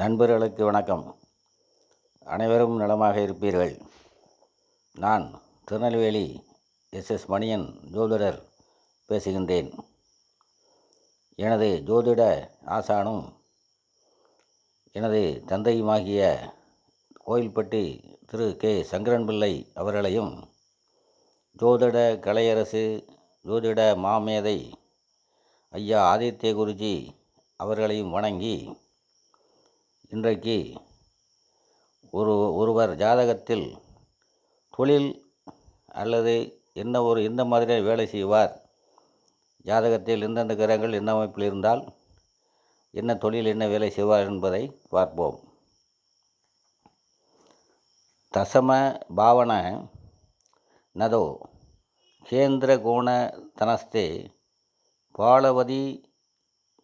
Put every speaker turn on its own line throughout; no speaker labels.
நண்பர்களுக்கு வணக்கம். அனைவரும் நலமாக இருப்பீர்கள். நான் திருநெல்வேலி எஸ். எஸ். மணியன் ஜோதிடர் பேசுகின்றேன். எனது ஜோதிட ஆசானும் எனது தந்தையுமாகிய கோயில்பட்டி திரு. கே. சங்கரன் பிள்ளை அவர்களையும் ஜோதிட கலையரசு ஜோதிட மாமேதை ஐயா ஆதித்ய குருஜி அவர்களையும் வணங்கி இன்றைக்கு ஒரு ஒருவர் ஜாதகத்தில் தொழில் அல்லது என்ன ஒரு எந்த மாதிரி வேலை செய்வார்? ஜாதகத்தில் எந்தெந்த கிரகங்கள் என்ன அமைப்பில் இருந்தால் என்ன தொழில் என்ன வேலை செய்வார் என்பதை பார்ப்போம். தசம பாவன நதோ கேந்திர கோண தனஸ்தே பாலவதி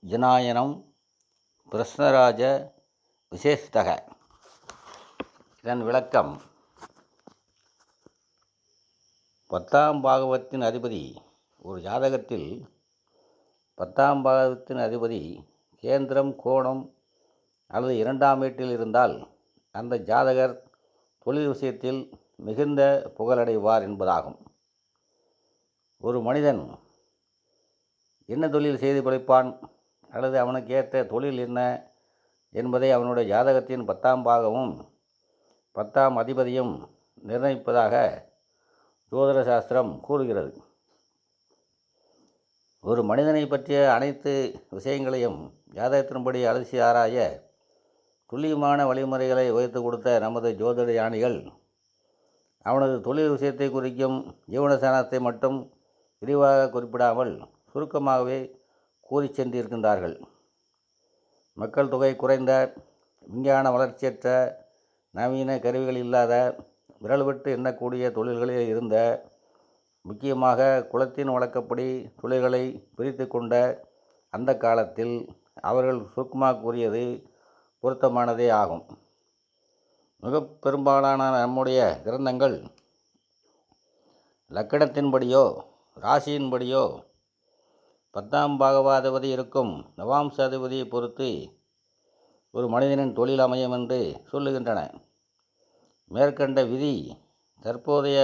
ஜனாயனம் பிரஸ்னராஜ விசேஷத்தக. இதன் விளக்கம் பத்தாம் பாகவத்தின் அதிபதி ஒரு ஜாதகத்தில் பத்தாம் பாகவத்தின் அதிபதி கேந்திரம் கோணம் அல்லது இரண்டாம் வீட்டில் இருந்தால் அந்த ஜாதகர் தொழில் விஷயத்தில் மிகுந்த புகழடைவார் என்பதாகும். ஒரு மனிதன் என்ன தொழில் செய்து பிழைப்பான் அல்லது அவனுக்கு ஏற்ற தொழில் என்ன என்பதை அவனுடைய ஜாதகத்தின் பத்தாம் பாகமும் பத்தாம் அதிபதியும் நிர்ணயிப்பதாக ஜோதிட சாஸ்திரம் கூறுகிறது. ஒரு மனிதனை பற்றிய அனைத்து விஷயங்களையும் ஜாதகத்தின்படி அலசி ஆராய துல்லியமான வழிமுறைகளை உயர்த்து கொடுத்த நமது ஜோதிட யானிகள் அவனது தொழில் விஷயத்தை குறிக்கும் ஜீவனசானத்தை மட்டும் விரிவாக குறிப்பிடாமல் சுருக்கமாகவே கூறி சென்றிருக்கின்றார்கள். மக்கள் தொகை குறைந்த விஞ்ஞான வளர்ச்சியற்ற நவீன கருவிகள் இல்லாத விரல்விட்டு எண்ணக்கூடிய தொழில்களில் இருந்த முக்கியமாக குலத்தின் வழக்கப்படி தொழில்களை பிரித்து கொண்ட அந்த காலத்தில் அவர்கள் சுருக்கமாக கூறியது பொருத்தமானதே ஆகும். மிக பெரும்பாலான நம்முடைய கிரந்தங்கள் லக்கணத்தின்படியோ ராசியின்படியோ பத்தாம் பாகவாதிபதி இருக்கும் நவாம்சாதிபதியை பொறுத்து ஒரு மனிதனின் தொழில் அமையும் என்று சொல்லுகின்றன. மேற்கண்ட விதி தற்போதைய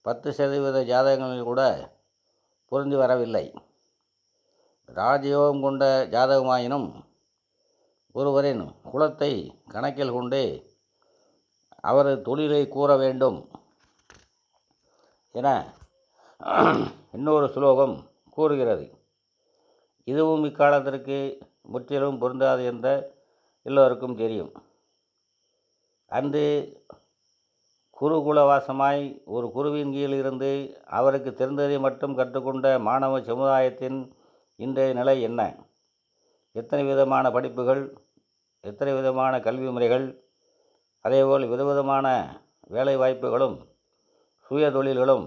பத்து சதவீத ஜாதகங்களில் கூட பொருந்தி வரவில்லை. ராஜயோகம் கொண்ட ஜாதகமாயினும் ஒருவரின் குலத்தை கணக்கில் கொண்டு அவரது தொழிலை கூற வேண்டும் என இன்னொரு சுலோகம் கூறுகிறது. இதுவும் இக்காலத்திற்கு முற்றிலும் பொருந்தாது என்ற எல்லோருக்கும் தெரியும். அன்று குருகுலவாசமாய் ஒரு குருவின் கீழ் இருந்து அவருக்கு தெரிந்ததை மட்டும் கற்றுக்கொண்ட மாணவ சமுதாயத்தின் இன்றைய நிலை என்ன? எத்தனை விதமான படிப்புகள் எத்தனை விதமான கல்வி முறைகள் அதேபோல் விதவிதமான வேலை வாய்ப்புகளும் சுய தொழில்களும்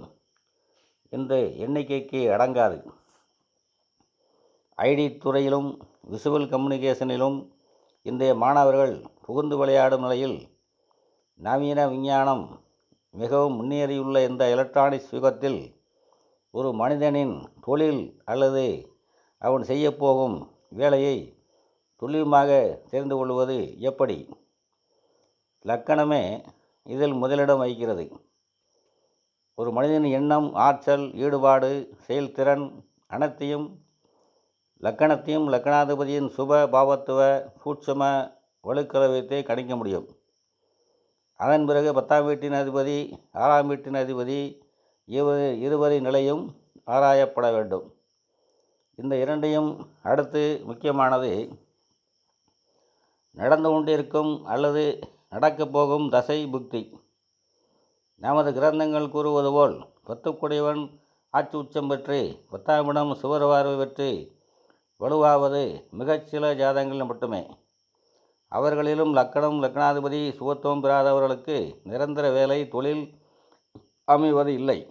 இன்று எண்ணிக்கைக்கு அடங்காது. ஐடி துறையிலும் விசுவல் கம்யூனிகேஷனிலும் இன்றைய மாணவர்கள் புகுந்து விளையாடும் நிலையில் நவீன விஞ்ஞானம் மிகவும் முன்னேறியுள்ள இந்த எலக்ட்ரானிக்ஸ் யுகத்தில் ஒரு மனிதனின் தொழில் அல்லது அவன் செய்யப்போகும் வேலையை துல்லியமாக தெரிந்து கொள்வது எப்படி? லக்கணமே இதில் முதலிடம் வகிக்கிறது. ஒரு மனிதனின் எண்ணம் ஆற்றல் ஈடுபாடு செயல்திறன் அனைத்தையும் லக்கணத்தையும் லக்கணாதிபதியின் சுப பாவத்துவ சூட்சம வலுக்களை கணிக்க முடியும். அதன் பிறகு பத்தாம் வீட்டின் அதிபதி ஆறாம் வீட்டின் அதிபதி இவ இருவரின் நிலையும் ஆராயப்பட வேண்டும். இந்த இரண்டையும் அடுத்து முக்கியமானது நடந்து கொண்டிருக்கும் அல்லது நடக்கப் போகும் தசை புக்தி. நமது கிரந்தங்கள் கூறுவது போல் பத்துக்குடையவன் ஆட்சி உச்சம் பெற்று பத்தாம் இடம் சுவர் பார்வை பெற்று வலுவாவது மிகச்சில ஜாதகங்கள் மட்டுமே. அவர்களிலும் லக்கணம் லக்னாதிபதி சுகத்துவம் பெறாதவர்களுக்கு நிரந்தர வேலை தொழில் அமைவது இல்லை.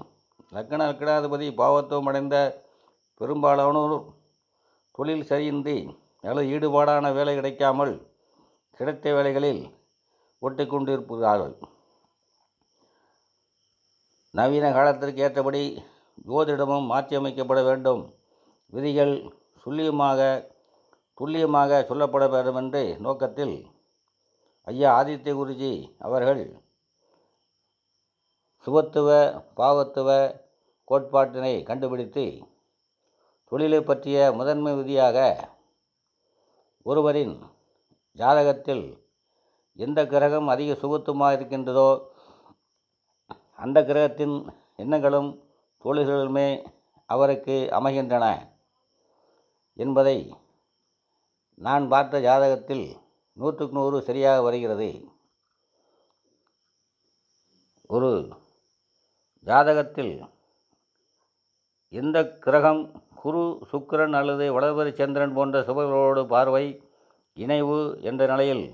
லக்கண லக்கணாதிபதி பாவத்துவம் அடைந்த பெரும்பாலானோர் தொழில் சரியின்றி நல்ல ஈடுபாடான வேலை கிடைக்காமல் கிடைத்த வேலைகளில் ஒட்டி நவீன காலத்திற்கு ஏற்றபடி ஜோதிடமும் மாற்றியமைக்கப்பட வேண்டும். விதிகள் துல்லியமாக துல்லியமாக சொல்லப்பட வேண்டும் என்ற நோக்கத்தில் ஐயா ஆதித்ய குருஜி அவர்கள் சுபத்துவ பாவத்துவ கோட்பாட்டினை கண்டுபிடித்து தொழிலை பற்றிய முதன்மை விதியாக ஒருவரின் ஜாதகத்தில் எந்த கிரகம் அதிக சுபத்துவமாக இருக்கின்றதோ அந்த கிரகத்தின் எண்ணங்களும் தொழில்களுமே அவருக்கு அமைகின்றன. என்பதை நான் பார்த்த ஜாதகத்தில் நூற்றுக்கு நூறு சரியாக வருகிறது. ஒரு ஜாதகத்தில் எந்த கிரகம் குரு சுக்கிரன் அல்லது வளர்வரி சந்திரன் போன்ற சுபர்களோடு பார்வை இணைவு என்ற நிலையில்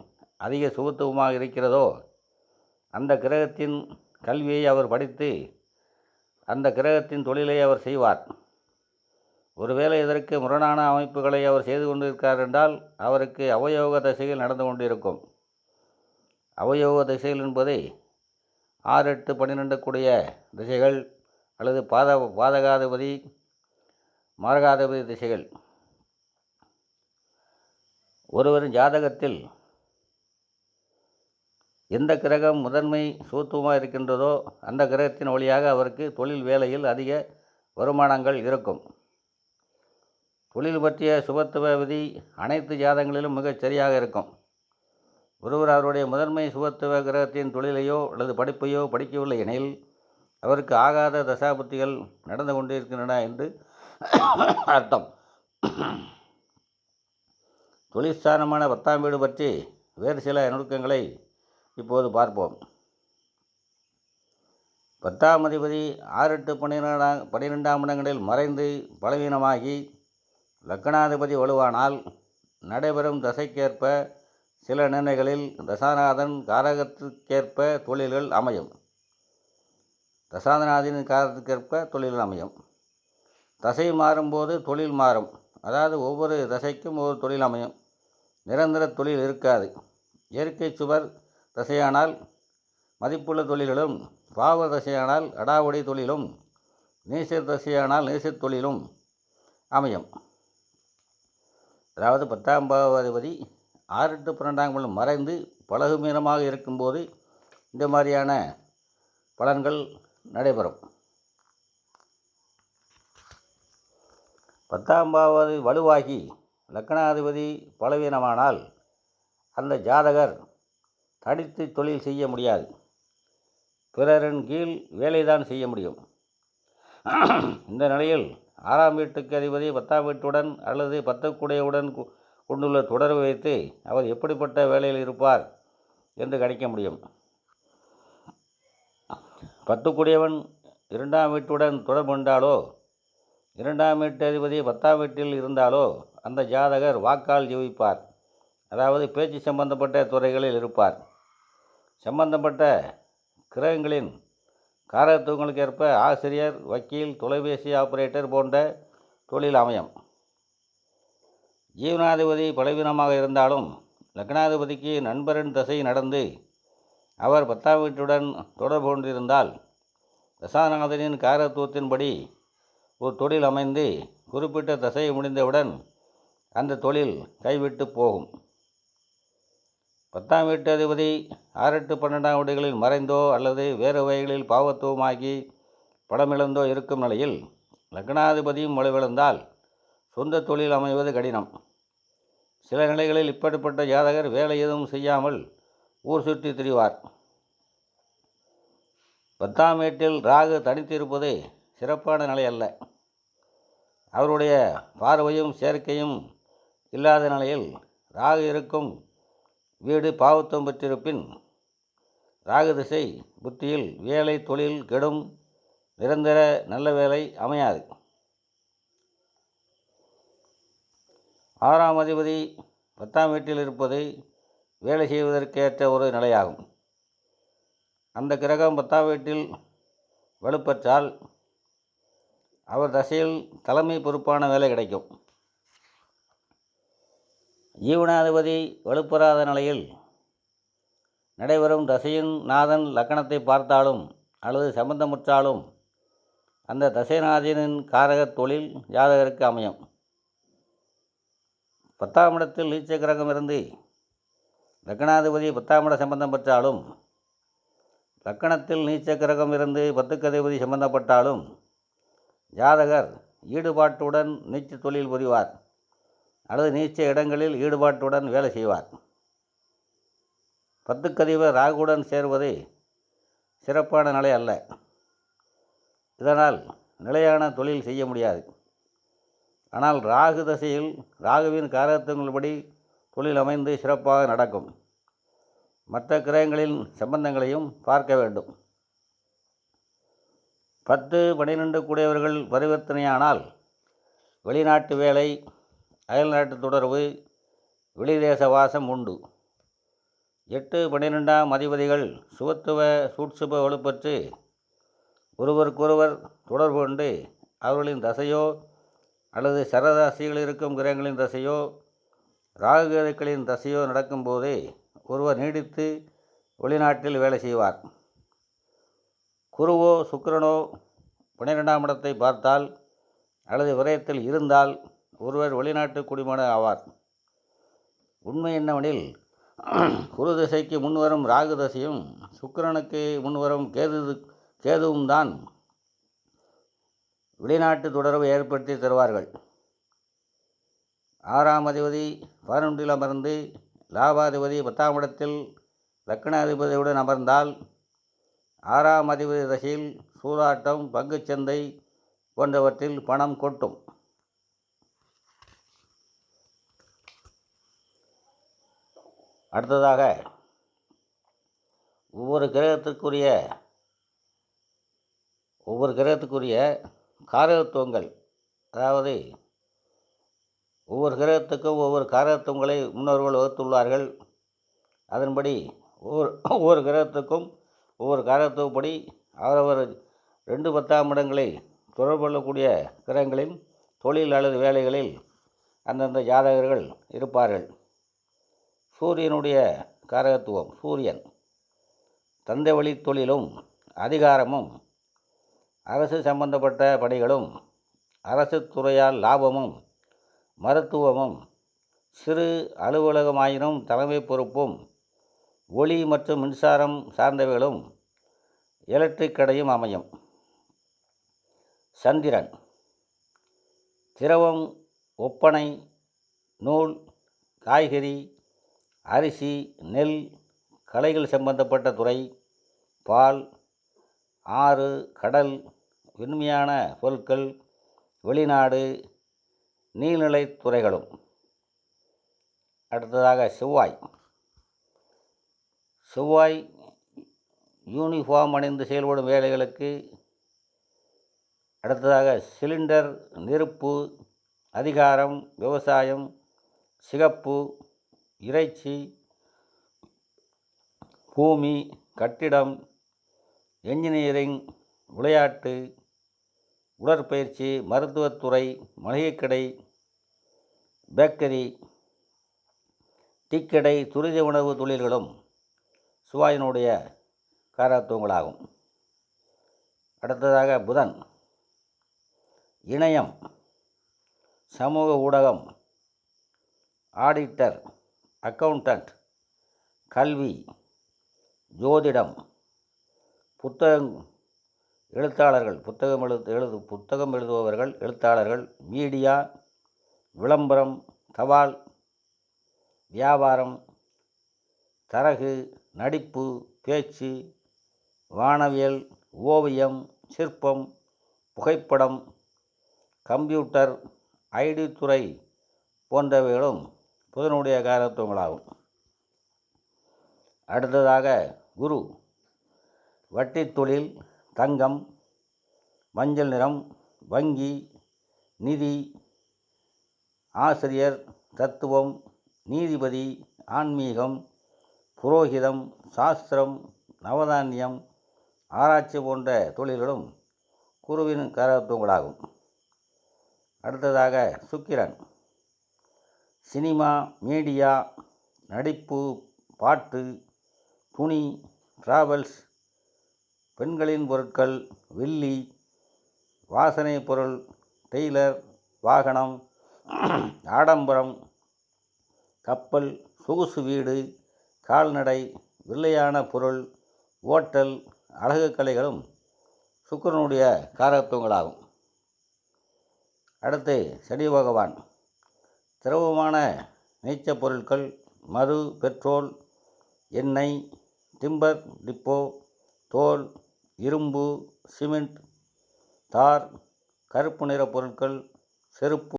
அதிக சுகத்துவமாக இருக்கிறதோ அந்த கிரகத்தின் கல்வியை அவர் படித்து அந்த கிரகத்தின் தொழிலை அவர் செய்வார். ஒருவேளை இதற்கு முரணான அமைப்புகளை அவர் செய்து கொண்டிருக்கிறார் என்றால் அவருக்கு அவயோக திசையில் நடந்து கொண்டிருக்கும். அவயோக திசைகள் என்பதை ஆறு எட்டு பன்னிரெண்டு கூடிய திசைகள் அல்லது பாத பாதகாதிபதி மாரகாதிபதி திசைகள். ஒருவரின் ஜாதகத்தில் எந்த கிரகம் முதன்மை சூத்துவமாக இருக்கின்றதோ அந்த கிரகத்தின் வழியாக அவருக்கு தொழில் வேலையில் அதிக வருமானங்கள் இருக்கும். தொழில் பற்றிய சுபத்துவ விதி அனைத்து ஜாதங்களிலும் மிகச் சரியாக இருக்கும். ஒருவர் அவருடைய முதன்மை சுபத்துவ கிரகத்தின் தொழிலையோ அல்லது படிப்பையோ படிக்கவில்லை எனில் அவருக்கு ஆகாத தசாபுத்திகள் நடந்து கொண்டிருக்கின்றன என்று அர்த்தம். தொழிற்சானமான பத்தாம் வீடு பற்றி வேறு சில நுணுக்கங்களை இப்போது பார்ப்போம். பத்தாம் அதிபதி ஆறு எட்டு பன்னிரெண்டாம் பன்னிரெண்டாம் இடங்களில் மறைந்து பலவீனமாகி லக்னாதிபதி வலுவானால் நடைபெறும் தசைக்கேற்ப சில நிர்ணயங்களில் தசாநாதன் காரகத்திற்கேற்ப தொழில்கள் அமையும். தசாநாதனின் காரகத்திற்கேற்ப தொழில்கள் அமையும். தசை மாறும்போது தொழில் மாறும். அதாவது ஒவ்வொரு தசைக்கும் ஒரு தொழில் அமையும். நிரந்தர தொழில் இருக்காது. இயற்கை சுவர் தசையானால் மதிப்புள்ள தொழில்களும் பாவ தசையானால் அடாவடி தொழிலும் நீசர் தசையானால் நீசத் தொழிலும் அமையும். அதாவது பத்தாம் பாவாதிபதி ஆறு எட்டு பன்னெண்டாம் இடம் மறைந்து பலகுமீனமாக இருக்கும்போது இந்த மாதிரியான பலன்கள் நடைபெறும். பத்தாம் பாவாதி வலுவாகி லக்கணாதிபதி பலவீனமானால் அந்த ஜாதகர் தனித்து தொழில் செய்ய முடியாது. பிறரின் கீழ் வேலைதான் செய்ய முடியும். இந்த நிலையில் ஆறாம் வீட்டுக்கு அதிபதி பத்தாம் வீட்டுடன் அல்லது பத்தக்குடையுடன் கு- கொண்டுள்ள தொடர்பு வைத்து அவர் எப்படிப்பட்ட வேலையில் இருப்பார் என்று கணிக்க முடியும். பத்துக்குடையவன் இரண்டாம் வீட்டுடன் தொடர்பு கொண்டாலோ இரண்டாம் வீட்டு அதிபதி பத்தாம் வீட்டில் இருந்தாலோ அந்த ஜாதகர் வாக்கால் ஜீவிப்பார் அதாவது பேச்சு சம்பந்தப்பட்ட துறைகளில் இருப்பார். சம்பந்தப்பட்ட கிரகங்களின் காரகத்துவங்களுக்கு ஏற்ப ஆசிரியர் வக்கீல் தொலைபேசி ஆபரேட்டர் போன்ற தொழில் அமையும் ஜீவனாதிபதி பலவீனமாக இருந்தாலும் லக்னாதிபதிக்கு நண்பரின் தசை நடந்து அவர் பத்தாம் வீட்டுடன் தொடர்பு கொண்டிருந்தால் தசாநாதனின் காரத்துவத்தின்படி ஒரு தொழில் அமைந்து குறிப்பிட்ட தசை முடிந்தவுடன் அந்த தொழில் கைவிட்டு போகும். பத்தாம் வீட்டு அதிபதி ஆறு எட்டு பன்னெண்டாம் வீடுகளில் மறைந்தோ அல்லது வேறு வகைகளில் பாவத்துவமாகி படமிழந்தோ இருக்கும் நிலையில் லக்னாதிபதியும் வலுவிழந்தால் சொந்த தொழில் அமைவது கடினம். சில நிலைகளில் இப்படிப்பட்ட ஜாதகர் வேலை எதுவும் செய்யாமல் ஊர் சுற்றி திரிவார். பத்தாம் வீட்டில் ராகு தனித்திருப்பது சிறப்பான நிலை அல்ல. அவருடைய பார்வையும் சேர்க்கையும் இல்லாத நிலையில் ராகு இருக்கும் வீடு பாவத்துவம் பெற்றிருப்பின் ராகுதிசை புத்தியில் வேலை தொழில் கெடும் நிரந்தர நல்ல வேலை அமையாது. ஆறாம் அதிபதி பத்தாம் வீட்டில் இருப்பது வேலை செய்வதற்கேற்ற ஒரு நிலையாகும். அந்த கிரகம் பத்தாம் வீட்டில் வலுப்பற்றால் அவர் தசையில் தலைமை பொறுப்பான வேலை கிடைக்கும். ஜீவனாதிபதி வலுப்பெறாத நிலையில் நடைபெறும் தசையின் நாதன் லக்கணத்தை பார்த்தாலும் அல்லது சம்பந்தமுற்றாலும் அந்த தசைநாதனின் காரகத் தொழில் ஜாதகருக்கு அமையும். பத்தாம் இடத்தில் நீச்ச கிரகம் இருந்து லக்கணாதிபதி பத்தாம் இட சம்பந்தம் பெற்றாலும் லக்கணத்தில் நீச்ச கிரகம் இருந்து பத்துக்கதிபதி சம்பந்தப்பட்டாலும் ஜாதகர் ஈடுபாட்டுடன் நீச்ச தொழில் புரிவார். அல்லது நீச்ச இடங்களில் ஈடுபாட்டுடன் வேலை செய்வார். பத்துக்கதிவர் ராகுடன் சேர்வது சிறப்பான நிலை அல்ல. இதனால் நிலையான தொழில் செய்ய முடியாது. ஆனால் ராகு தசையில் ராகுவின் காரகத்துவங்கள்படி தொழில் அமைந்து சிறப்பாக நடக்கும். மற்ற கிரகங்களின் சம்பந்தங்களையும் பார்க்க வேண்டும். பத்து பனிரெண்டு கூடியவர்கள் பரிவர்த்தனையானால் வெளிநாட்டு வேலை அயல்நாட்டு தொடர்பு வெளிதேச வாசம் உண்டு. எட்டு பன்னிரெண்டாம் அதிபதிகள் சுகத்துவ சூட்சுப வலுப்பற்று ஒருவருக்கொருவர் தொடர்பு கொண்டு அவர்களின் தசையோ அல்லது சரராசிகள் இருக்கும் கிரகங்களின் தசையோ ராகுகேதுக்களின் தசையோ நடக்கும்போது ஒருவர் நீடித்து வெளிநாட்டில் வேலை செய்வார். குருவோ சுக்கிரனோ பன்னிரெண்டாம் இடத்தை பார்த்தால் அல்லது விரயத்தில் இருந்தால் ஒருவர் வெளிநாட்டு குடிமகன் ஆவார். உண்மை என்னவெனில் குரு திசைக்கு முன்வரும் ராகு தசையும் சுக்கிரனுக்கு முன்வரும் கேது கேதுவும் தான் வெளிநாட்டு தொடர்பை ஏற்படுத்தி தருவார்கள். ஆறாம் அதிபதி பதினொன்றில் அமர்ந்து லாபாதிபதி பத்தாம் இடத்தில் லக்னாதிபதியுடன் அமர்ந்தால் ஆறாம் அதிபதி தசையில் சூதாட்டம் பங்குச்சந்தை போன்றவற்றில் பணம் கொட்டும். அடுத்ததாக ஒவ்வொரு கிரகத்திற்குரிய ஒவ்வொரு கிரகத்துக்குரிய காரகத்துவங்கள் அதாவது ஒவ்வொரு கிரகத்துக்கும் ஒவ்வொரு காரகத்துவங்களை முன்னோர்கள் வகுத்துள்ளார்கள். அதன்படி ஒவ்வொரு ஒவ்வொரு கிரகத்துக்கும் ஒவ்வொரு காரகத்துவப்படி அவரவர் ரெண்டு பத்தாம் இடங்களை தொடர்பு கொள்ளக்கூடிய கிரகங்களின் தொழில் அல்லது வேலைகளில் அந்தந்த ஜாதகர்கள் இருப்பார்கள். சூரியனுடைய காரகத்துவம் சூரியன். தந்தை வழி தொழிலும் அதிகாரமும் அரசு சம்பந்தப்பட்ட பணிகளும் அரசு துறையால் லாபமும் மருத்துவமும் சிறு அலுவலகமாயினும் தலைமை பொறுப்பும் ஒளி மற்றும் மின்சாரம் சார்ந்தவைகளும் எலக்ட்ரிக் கடையும் அமையும். சந்திரன். திரவம் ஒப்பனை நூல் காய்கறி அரிசி நெல் கலைகள் சம்பந்தப்பட்ட துறை பால் ஆறு கடல் விண்மையான பொருட்கள் வெளிநாடு நீர்நிலைத் துறைகளும். அடுத்ததாக செவ்வாய். செவ்வாய் யூனிஃபார்ம் அணிந்து செயல்படும் வேலைகளுக்கு அடுத்ததாக சிலிண்டர் நெருப்பு அதிகாரம் விவசாயம் சிகப்பு இறைச்சி பூமி கட்டிடம் என்ஜினியரிங் விளையாட்டு உடற்பயிற்சி மருத்துவத்துறை மளிகைக்கடை பேக்கரி டீக்கடை துரித உணவு தொழில்களும் சுவாயினுடைய காரத்துவங்களாகும் அடுத்ததாக புதன். இணையம் சமூக ஊடகம் ஆடிட்டர் அக்கவுண்டன்ட் கல்வி ஜோதிடம் புத்தகம் எழுத்தாளர்கள் புத்தகம் எழுத்து எழுது புத்தகம் எழுதுபவர்கள் எழுத்தாளர்கள் மீடியா விளம்பரம் தபால் வியாபாரம் தரகு நடிப்பு பேச்சு வானவியல் ஓவியம் சிற்பம் புகைப்படம் கம்ப்யூட்டர் ஐடி துறை போன்றவைகளும் புதனுடைய காரத்துவங்களாகும். அடுத்ததாக குரு. வட்டித் தொழில் தங்கம் மஞ்சள் நிறம் வங்கி நிதி ஆசிரியர் தத்துவம் நீதிபதி ஆன்மீகம் புரோகிதம் சாஸ்திரம் நவதானியம் ஆராய்ச்சி போன்ற தொழில்களும் குருவின் காரத்துவங்களாகும். அடுத்ததாக சுக்கிரன். சினிமா மீடியா நடிப்பு பாட்டு துணி டிராவல்ஸ் பெண்களின் பொருட்கள் வெள்ளி வாசனை பொருள் டெய்லர் வாகனம் ஆடம்பரம் கப்பல் சொகுசு வீடு கால்நடை வில்லையான பொருள் ஓட்டல் அழகு கலைகளும் சுக்கிரனுடைய காரகத்துவங்களாகும். அடுத்து சனி பகவான். திரவமான நீச்சப் பொருட்கள் மது பெட்ரோல் எண்ணெய் டிம்பர் டிப்போ தோல் இரும்பு சிமெண்ட் தார் கருப்பு நிற பொருட்கள் செருப்பு